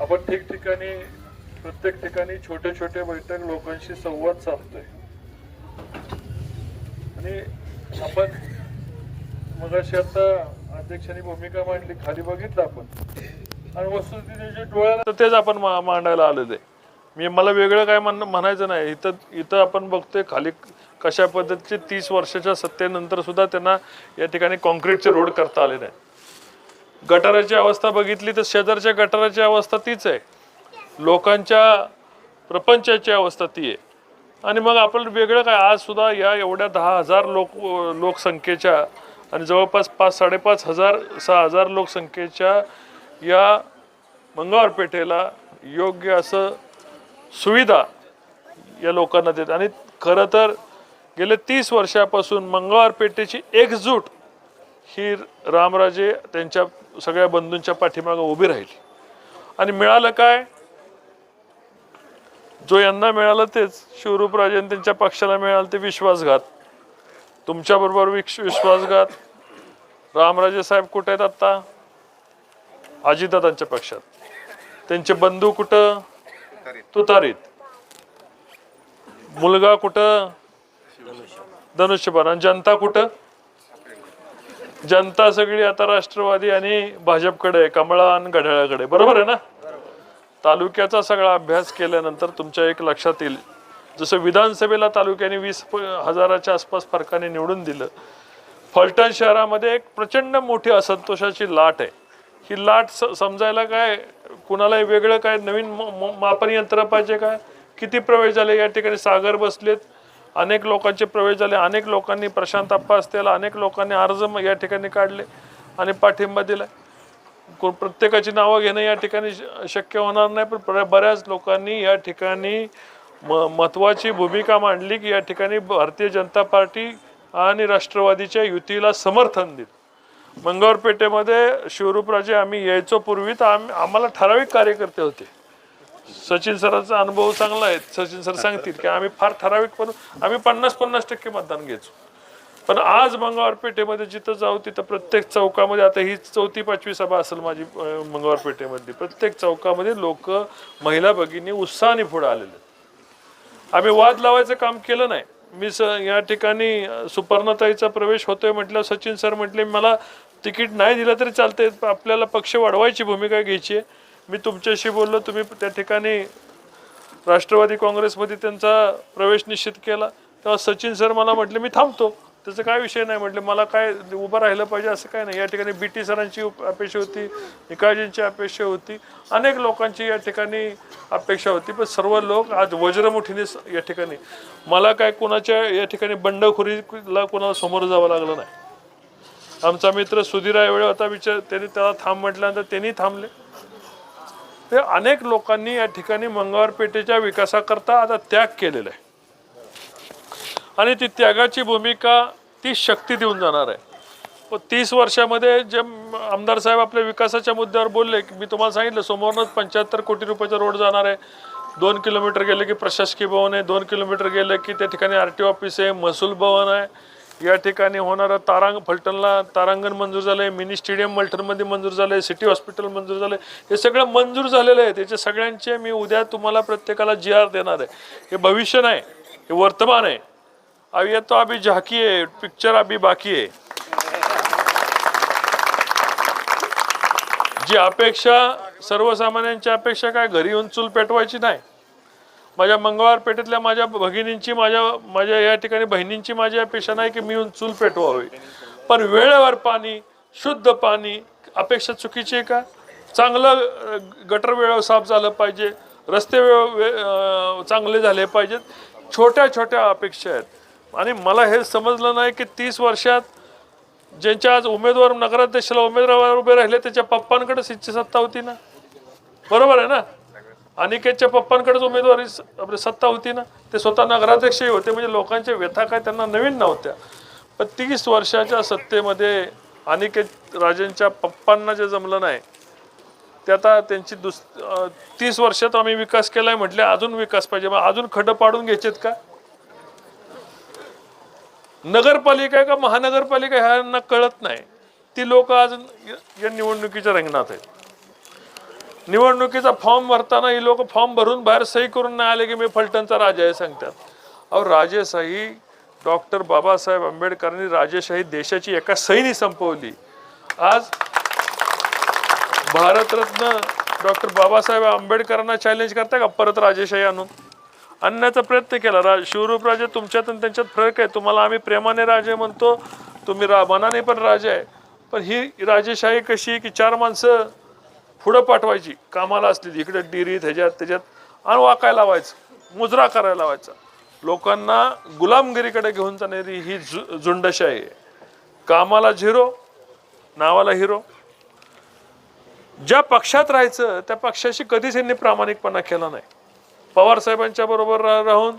आपण ठिकठिकाणी प्रत्येक ठिकाणी छोटे छोटे बैठक लोकांशी संवाद साधतोय. आणि आपण मगाशी आता अध्यक्षांनी भूमिका मांडली खाली बघितलं आपण. आणि वस्तुस्थिती जे डोळ्याला तेच आपण मा- मांडायला आलेलं. आहे मी मला वेगळं काय म्हण म्हणायचं नाही. इथं इथं आपण बघतोय खाली कशा पद्धतीचे तीस वर्षाच्या सत्तेनंतर सुद्धा त्यांना या ठिकाणी कॉन्क्रीटचे रोड करता आले नाही गटाराची अवस्था बघितली तर शेजारच्या गटाराची अवस्था तीच आहे. लोकांच्या प्रपंचाची अवस्था ती आहे. आणि मग आपण वेगळं काय आज सुद्धा या एवढ्या दहा हजार लोक लोकसंख्येच्या आणि जवळपास पाच साडेपाच हजार सहा हजार लोकसंख्येच्या या मंगळवार पेठेला योग्य असं सुविधा या लोकांना देत. आणि खरं तर गेल्या तीस वर्षापासून मंगळवार पेठेची एकजूट ही रामराजे त्यांच्या सगळ्या बंधूंच्या पाठीमागं उभी राहिली. आणि मिळालं काय? जो यांना मिळालं तेच. शिवरूपराजे आणि त्यांच्या पक्षाला मिळालं ते विश्वासघात. तुमच्याबरोबर विक्ष विश्वासघात. रामराजे साहेब कुठे आहेत आत्ता? अजितदादांच्या पक्षात. त्यांचे बंधू कुठं? तुतारीत. मुलगा कुठं? धनुष्यबाण. आणि जनता कुठं? जनता सगळी आता राष्ट्रवादी आणि भाजपकडे आहे, कमळा आणि घड्याळाकडे. बरोबर आहे ना? तालुक्याचा सगळा अभ्यास केल्यानंतर तुमच्या एक लक्षात येईल. जसं विधानसभेला तालुक्याने वीस हजाराच्या आसपास फरकाने निवडून दिलं. फलटण शहरामध्ये एक प्रचंड मोठी असंतोषाची लाट आहे. ही लाट स समजायला काय कुणालाही वेगळं काय नवीन म- म- मापन यंत्र पाहिजे काय? किती प्रवेश झाले? या ठिकाणी सागर बसलेत. अनेक लोकांचे प्रवेश झाले अनेक लोकांनी प्रशांत अप्पा असतील अनेक लोकांनी अर्ज या ठिकाणी काढले आणि पाठिंबा दिला प्रत्येकाची नावं घेणं या ठिकाणी शक्य होणार नाही पण बऱ्याच लोकांनी या ठिकाणी म महत्वाची भूमिका मांडली की या ठिकाणी भारतीय जनता पार्टी आणि राष्ट्रवादीच्या युतीला समर्थन दिलं. मंगळवार पेठेमध्ये शिवरूपराजे आम्ही यायचो पूर्वी तर आम्ही आम्हाला ठराविक कार्यकर्ते होते. सचिन सरांचा अनुभव चांगला आहे. सचिन सर सांगतील की आम्ही फार ठराविक पण आम्ही पन्नास पन्नास टक्के मतदान घ्यायचो पण आज मंगळवार पेठेमध्ये जिथं जाऊ तिथं प्रत्येक चौकामध्ये आता ही चौथी पाचवी सभा असेल माझी मंगळवार पेठेमधली प्रत्येक चौकामध्ये लोक महिला भगिनी उत्साहाने पुढे आलेले आम्ही वाद लावायचं काम केलं नाही. मी स या ठिकाणी सुपर्णताईचा प्रवेश होतोय म्हटलं सचिन सर म्हटले मला तिकीट नाही दिलं तरी चालतंय. आपल्याला पक्ष वाढवायची भूमिका घ्यायची आहे. मी तुमच्याशी बोललो तुम्ही त्या ठिकाणी राष्ट्रवादी काँग्रेसमध्ये त्यांचा प्रवेश निश्चित केला. तेव्हा सचिन सर मला म्हटले मी थांबतो. त्याचं काय विषय नाही म्हटले मला काय उभं राहिलं पाहिजे असं काय नाही. या ठिकाणी बी टी सरांची उप- अपेक्षा होती निकाळजींची अपेक्षा होती. अनेक लोकांची या ठिकाणी अपेक्षा होती पण सर्व लोक आज वज्रमुठीने स- या ठिकाणी. मला काय कोणाच्या या ठिकाणी बंडखोरीला कोणाला समोर जावं लागलं नाही. आमचा मित्र सुधीर वेळ होता विचार त्यांनी त्याला थांब म्हटल्यानंतर त्यांनी थांबले. ते अनेक लोकांनी या ठिकाणी मंगळवार पेठेच्या विकासाकरता आता त्याग केलेला आहे. आणि ती त्यागाची भूमिका ती शक्ती देऊन जाणार आहे. व तीस वर्षामध्ये जे आमदार साहेब आपल्या विकासाच्या मुद्द्यावर बोलले की मी तुम्हाला सांगितलं समोरनंच पंच्याहत्तर कोटी रुपयाचा रोड जाणार आहे. दोन किलोमीटर गेले की प्रशासकीय भवन आहे दोन किलोमीटर गेले की त्या ठिकाणी आर टी ऑफिस आहे महसूल भवन आहे. या ठिकाणी होणारं तारांग फलटणला तारांगण मंजूर झालं आहे मिनी स्टेडियम मलठणमध्ये मंजूर झालं आहे सिटी हॉस्पिटल मंजूर झालं आहे हे सगळं मंजूर झालेलं आहे. त्याचे सगळ्यांचे मी उद्या तुम्हाला प्रत्येकाला जी आर देणार आहे. हे भविष्य नाही हे वर्तमान आहे. अभि ये तो अभी झाकी आहे पिक्चर अभी बाकी आहे. जी अपेक्षा सर्वसामान्यांची अपेक्षा काय? घरी येऊन चूल पेटवायची नाही. माझ्या मंगळवार पेठेतल्या माझ्या भगिनींची माझ्या माझ्या या ठिकाणी बहिणींची माझी अपेक्षा नाही की मी येऊन चूल पेटवावी. पण वेळेवर पाणी शुद्ध पाणी अपेक्षा चुकीची आहे का? चांगलं गटर वेळ साफ झालं पाहिजे रस्ते वेळ वे- चांगले झाले पाहिजेत. छोट्या छोट्या अपेक्षा आहेत. आणि मला हे समजलं नाही की तीस वर्षात ज्यांच्या आज उमेदवार नगराध्यक्षाला उमेदवार उभे राहिले त्याच्या पप्पांकडे सिच्ची सत्ता होती ना? बरोबर आहे ना? अनिकेतच्या पप्पांकडेच उमेदवारी आपली म्हणजे सत्ता होती ना ते स्वतः नगराध्यक्षही होते म्हणजे लोकांच्या व्यथा काय त्यांना नवीन नव्हत्या. पण तीस वर्षाच्या सत्तेमध्ये अनिकेत राजेंच्या पप्पांना जे जमलं नाही ते आता त्यांची दुस तीस वर्षात आम्ही विकास केलाय म्हटले अजून विकास पाहिजे. मग अजून खडं पाडून घ्यायचेत का? नगरपालिका आहे का महानगरपालिका ह्यांना कळत नाही. ती लोक आज या- निवडणुकीच्या रंगणात आहेत. निवडणुकीचा फॉर्म भरताना ही लोक फॉर्म भरून बाहेर सही करून नाही आले की मी फलटणचा राजा आहे सांगतात. अहो राजेशाही डॉक्टर बाबासाहेब आंबेडकरांनी राजेशाही देशाची एका सहीने संपवली. आज भारतरत्न डॉक्टर बाबासाहेब आंबेडकरांना चॅलेंज करता का परत राजेशाही आणून? आणण्याचा प्रयत्न केला. रा शिवरूपराजे तुमच्यात आणि त्यांच्यात फरक आहे. तुम्हाला आम्ही प्रेमाने राजे म्हणतो. तुम्ही रा मनाने पण राजे आहे. पण ही राजेशाही कशी की चार माणसं पुढं पाठवायची. कामाला असलेली इकडे डिरीत ह्याच्यात त्याच्यात. आणि वाकायला लावायचं. मुजरा करायला लावायचा. लोकांना गुलामगिरीकडे घेऊन जाणारी ही झु झुंडशाही आहे. कामाला झिरो नावाला हिरो. ज्या पक्षात राहायचं त्या पक्षाशी कधीच यांनी प्रामाणिकपणा केला नाही. पवार साहेबांच्या बरोबर राहून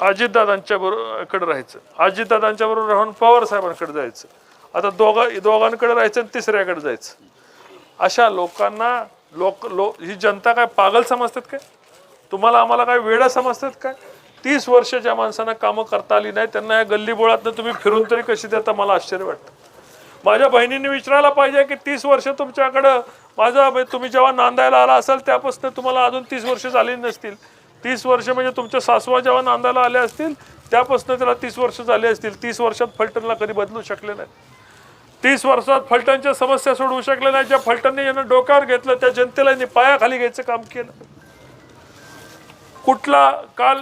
अजितदादांच्या बरोबर राहायचं. अजितदादांच्या बरोबर राहून पवार साहेबांकडे जायचं. आता दोघा दोघांकडे राहायचं आणि तिसऱ्याकडे जायचं. अशा लोकांना लोक लो ही जनता काय पागल समजतात काय? तुम्हाला आम्हाला काय वेडा समजतात काय? तीस वर्ष ज्या माणसांना कामं करता आली नाही त्यांना या गल्लीबोळातनं तुम्ही फिरून तरी कशी देता? मला आश्चर्य वाटतं. माझ्या बहिणीने विचारायला पाहिजे की तीस वर्ष तुमच्याकडं माझा तुम्ही जेव्हा नांदायला आला असाल त्यापासून तुम्हाला अजून तीस वर्ष झाली नसतील. तीस वर्ष म्हणजे तुमच्या सासवा जेव्हा नांदायला आल्या असतील त्यापासून त्याला तीस वर्ष झाले असतील. तीस वर्षात फलटणला कधी बदलू शकले नाही तीस वर्षात फलटणच्या समस्या सोडवू शकल्या नाही. ज्या फलटणने यांना डोक्यावर घेतलं त्या जनतेला यांनी पायाखाली घ्यायचं काम केलं. कुठला काल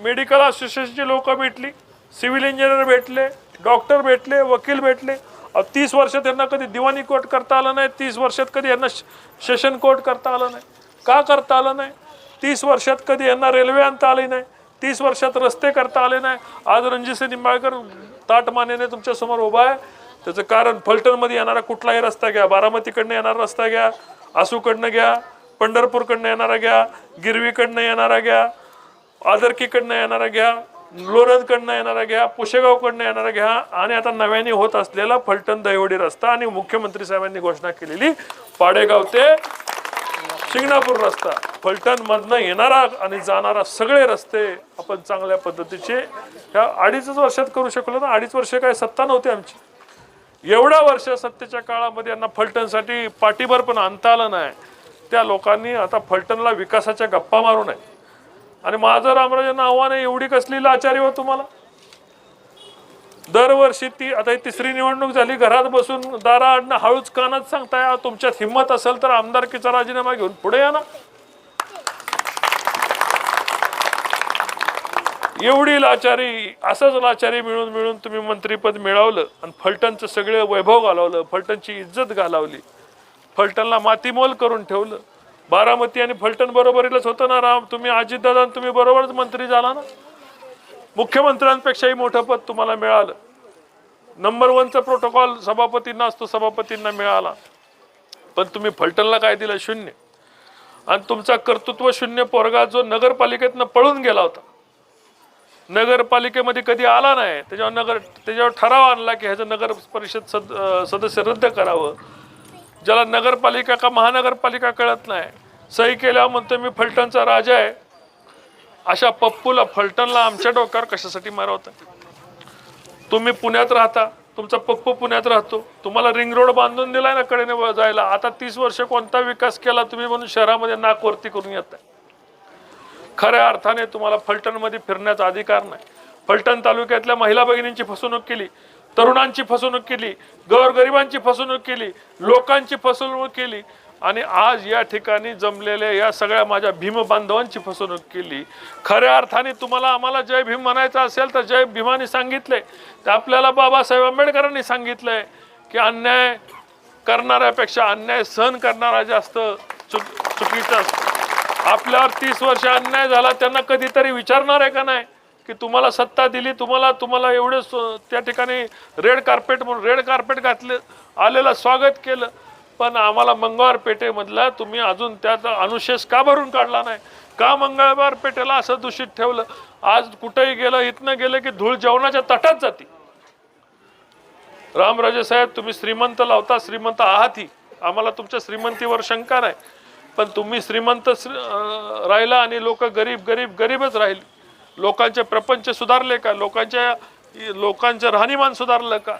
मेडिकल असोसिएशनची लोक भेटली सिव्हिल इंजिनियर भेटले डॉक्टर भेटले वकील भेटले. तीस वर्षात यांना कधी दिवाणी कोर्ट करता आलं नाही तीस वर्षात कधी यांना सेशन कोर्ट करता आलं नाही. का करता आलं नाही? तीस वर्षात कधी यांना रेल्वे आणता आली नाही. तीस वर्षात रस्ते करता आले नाही. आज रणजितसिंह निंबाळकर ताट मानेने तुमच्यासमोर उभा आहे. त्याचं कारण फलटणमध्ये येणारा कुठलाही रस्ता घ्या बारामतीकडनं येणारा रस्ता घ्या आसूकडनं घ्या पंढरपूरकडनं येणारा घ्या गिरवीकडनं येणारा घ्या आदरकीकडनं येणारा घ्या लोणंदकडनं येणारा घ्या पुशेगावकडनं येणारा घ्या आणि आता नव्याने होत असलेला फलटण दहिवडी रस्ता आणि मुख्यमंत्री साहेबांनी घोषणा केलेली पाडेगाव ते शिंगणापूर रस्ता. फलटणमधनं येणारा आणि जाणारा सगळे रस्ते आपण चांगल्या पद्धतीचे ह्या अडीच वर्षात करू शकलो ना अडीच वर्ष काय सत्ता नव्हती आमची. एवढ्या वर्ष सत्तेच्या काळामध्ये यांना फलटणसाठी पाठीभर पण आणता आलं नाही. त्या लोकांनी आता फलटणला विकासाच्या गप्पा मारू नये. आणि माझं रामराजांना आव्हान आहे एवढी कसली लाचारी हो तुम्हाला? दरवर्षी ती आता ही तिसरी निवडणूक झाली घरात बसून दारा आडणं हळूच कानात सांगताय तुमच्यात हिंमत असेल तर आमदारकीचा राजीनामा घेऊन पुढे या ना. एवढी लाचारी असंच लाचारी मिळून मिळून तुम्ही मंत्रीपद मिळवलं आणि फलटणचं सगळं वैभव घालवलं फलटणची इज्जत घालवली. फलटणला मातीमोल करून ठेवलं. बारामती आणि फलटण बरोबरीलाच होतं ना राम? तुम्ही अजितदादा तुम्ही बरोबरच मंत्री झाला ना? मुख्यमंत्र्यांपेक्षाही मोठं पद तुम्हाला मिळालं. नंबर वनचा प्रोटोकॉल सभापतींना असतो सभापतींना मिळाला. पण तुम्ही फलटणला काय दिलं? शून्य. आणि तुमचा कर्तृत्व शून्य पोरगा जो नगरपालिकेतनं पळून गेला होता. नगरपालिकेमध्ये कधी आला नाही त्याच्यावर नगर त्याच्यावर ठराव आणला की ह्याचं नगर परिषद सद सदस्य रद्द करावं. ज्याला नगरपालिका का महानगरपालिका कळत नाही सही केल्यावर म्हणतो मी फलटणचा राजा आहे. अशा पप्पूला फलटणला आमच्या डोक्यावर कशासाठी मारवता? तुम्ही पुण्यात राहता तुमचा पप्पू पुण्यात राहतो तुम्हाला रिंग रोड बांधून दिलाय ना कडेने व- जायला आता तीस वर्ष कोणता विकास केला तुम्ही म्हणून शहरामध्ये नाकवरती करून येताय. खऱ्या अर्थाने तुम्हाला फलटणमध्ये फिरण्याचा अधिकार नाही. फलटण तालुक्यातल्या महिला भगिनींची फसवणूक केली तरुणांची फसवणूक केली गोरगरिबांची फसवणूक केली लोकांची फसवणूक केली आणि आज या ठिकाणी जमलेल्या या सगळ्या माझ्या भीम बांधवांची फसवणूक केली. खऱ्या अर्थाने तुम्हाला आम्हाला जय भीम म्हणायचं असेल तर जय भीमाने सांगितलंय. तर आपल्याला बाबासाहेब आंबेडकरांनी सांगितलंय की अन्याय करणाऱ्यापेक्षा अन्याय सहन करणारा जास्त चुक चुकीचा असतो. आपल्यावर तीस वर्ष अन्याय झाला त्यांना कधीतरी विचारणार आहे का नाही? की तुम्हाला सत्ता दिली तुम्हाला तुम्हाला एवढे स- त्या ठिकाणी रेड कार्पेट म्हणून रेड कार्पेट घातले आलेलं स्वागत केलं. पण आम्हाला मंगळवार पेठेमधला तुम्ही अजून त्याचा अनुशेष का भरून काढला नाही? का मंगळवार पेठेला असं दूषित ठेवलं? आज कुठेही गेलं इथनं गेलं की धूळ जेवणाच्या तटात जाते. रामराजे साहेब तुम्ही श्रीमंत लावता श्रीमंत आहात ही. आम्हाला तुमच्या श्रीमंतीवर शंका नाही. पण तुम्ही श्रीमंत राहिला आणि लोक गरीब गरीब गरीबच राहील. लोकांचे प्रपंच सुधारले का? लोकांच्या लोकांचं राहणीमान सुधारलं का?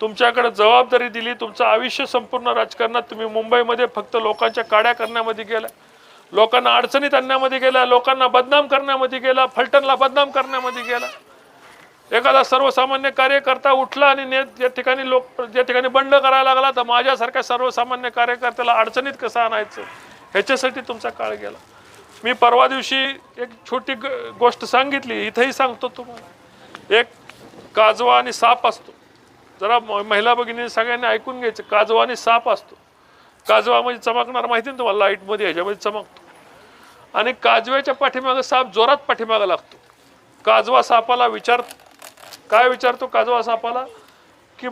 तुमच्याकडे जबाबदारी दिली तुमचं आयुष्य संपूर्ण राजकारणात तुम्ही मुंबईमध्ये फक्त लोकांच्या काड्या करण्यामध्ये गेला. लोकांना अडचणीत आणण्यामध्ये गेला लोकांना बदनाम करण्यामध्ये गेला फलटणला बदनाम करण्यामध्ये गेला. एखादा सर्वसामान्य कार्यकर्ता उठला आणि ने ज्या ठिकाणी लोक ज्या ठिकाणी बंड करायला लागला तर माझ्यासारख्या सर्वसामान्य कार्यकर्त्याला अडचणीत कसं आणायचं? ह्याच्यासाठी तुमचा काळ गेला. मी परवा दिवशी एक छोटी ग- गोष्ट सांगितली इथंही सांगतो तुम्हाला. एक काजवा आणि साप असतो. जरा म- महिला भगिनी सगळ्यांनी ऐकून घ्यायचं काजवा आणि साप असतो. काजवा म्हणजे चमकणार माहिती ना तुम्हाला लाईटमध्ये ह्याच्यामध्ये चमकतो. आणि काजव्याच्या पाठीमागं साप जोरात पाठीमागं लागतो. काजवा सापाला विचार काय विचारतो काजवा सापाला? की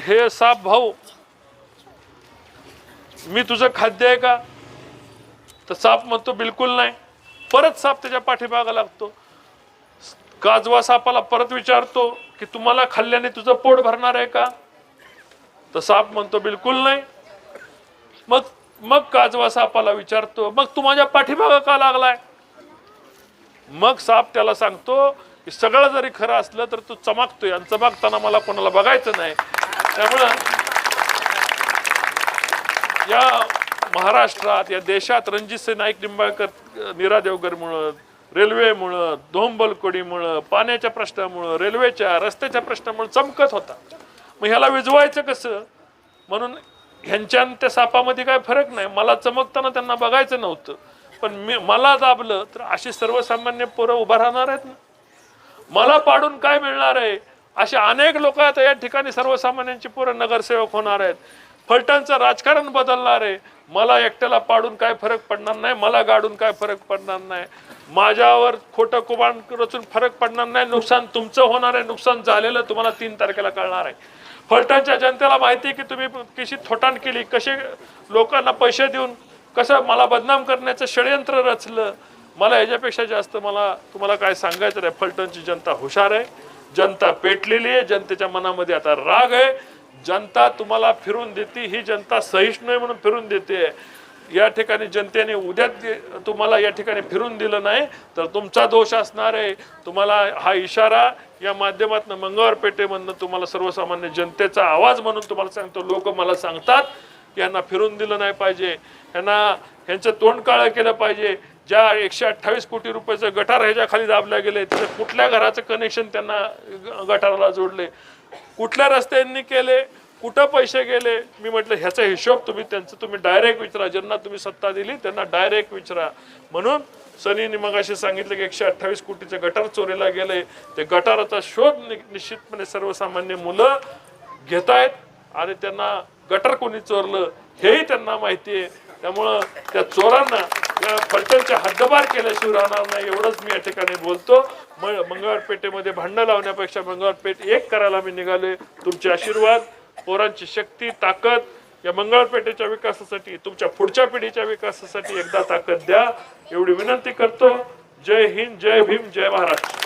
हे साप भाऊ मी तुझं खाद्य आहे का? तर साप म्हणतो बिलकुल नाही. परत साप त्याच्या पाठीमागं लागतो. काजवा सापाला परत विचारतो की तुम्हाला खाल्ल्याने तुझं पोट भरणार आहे का? तर साप म्हणतो बिलकुल नाही. मग मग काजवा सापाला विचारतो मग तू माझ्या पाठीमागं का लागलाय? मग साप त्याला सांगतो की सगळं जरी खरं असलं तर तू चमकतोय आणि चमकताना मला कोणाला बघायचं नाही. त्यामुळं या महाराष्ट्रात या देशात रणजितसिंह नाईक निंबाळकर निरा नीरा देवगरमुळं रेल्वेमुळं धोंबलकोडीमुळं पाण्याच्या प्रश्नामुळं रेल्वेच्या रस्त्याच्या प्रश्नामुळं चमकत होता. मग ह्याला विजवायचं कसं? म्हणून ह्यांच्या त्या सापामध्ये काय फरक नाही. मला चमकताना त्यांना बघायचं नव्हतं. पण मी मला दाबलं तर अशी सर्वसामान्य पोरं उभा राहणार आहेत ना? मला पाडून काय मिळणार आहे? असे अनेक लोक आता या ठिकाणी सर्वसामान्यांची पोरं नगरसेवक होणार आहेत. फलटणचं राजकारण बदलणार आहे. मला एकट्याला पाडून काय फरक पडणार नाही मला गाडून काय फरक पडणार नाही. माझ्यावर खोटं कुबाण रचून फरक पडणार नाही नुकसान तुमचं होणार आहे नुकसान झालेलं तुम्हाला तीन तारखेला कळणार आहे. फलटणच्या जनतेला माहिती आहे की तुम्ही कशी थोटाण केली कसे लोकांना पैसे देऊन कसं मला बदनाम करण्याचं षडयंत्र रचलं मला याच्यापेक्षा जास्त मला तुम्हाला काय सांगायचं नाही. फलटणची जनता हुशार आहे जनता पेटलेली आहे जनतेच्या मनामध्ये आता राग आहे. जनता तुम्हाला फिरून देते ही जनता सहिष्णू आहे म्हणून फिरून देते. या ठिकाणी जनतेने उद्या तुम्हाला या ठिकाणी फिरून दिलं नाही तर तुमचा दोष असणार आहे. तुम्हाला हा इशारा या माध्यमातून मंगळवार पेठेमधनं तुम्हाला सर्वसामान्य जनतेचा आवाज म्हणून तुम्हाला सांगतो. लोक मला सांगतात की यांना फिरून दिलं नाही पाहिजे. यांना ह्यांचं तोंड काळं केलं पाहिजे. ज्या एकशे अठ्ठावीस कोटी रुपयाचं गटार ह्याच्या खाली दाबल्या गेले त्याचं कुठल्या घराचं कनेक्शन त्यांना गटाराला जोडले? कुठल्या रस्त्यांनी केले कुठं पैसे गेले? मी म्हटलं ह्याचा हिशोब तुम्ही त्यांचं तुम्ही डायरेक्ट विचारा. ज्यांना तुम्ही सत्ता दिली त्यांना डायरेक्ट विचारा. म्हणून सनीने असे सांगितलं की एकशे अठ्ठावीस कोटीचे गटार चोरीला गेले. ते गटाराचा शोध नि- निश्चितपणे सर्वसामान्य मुलं घेत आहेत आणि त्यांना गटर कोणी चोरलं हेही त्यांना माहिती आहे. त्यामुळं त्या चोरांना फलटणच्या हद्दपार केल्याशिवाय राहणार नाही एवढंच मी या ठिकाणी बोलतो. म मंगळवार पेठेमध्ये भांडणं लावण्यापेक्षा मंगळवार पेठ एक करायला मी निघालोय. तुमचे आशीर्वाद पोरांची शक्ती ताकद या मंगळवार पेठेच्या विकासासाठी तुमच्या पुढच्या पिढीच्या विकासासाठी एकदा ताकद द्या. एवढी विनंती करतो. जय हिंद जय भीम जय महाराष्ट्र.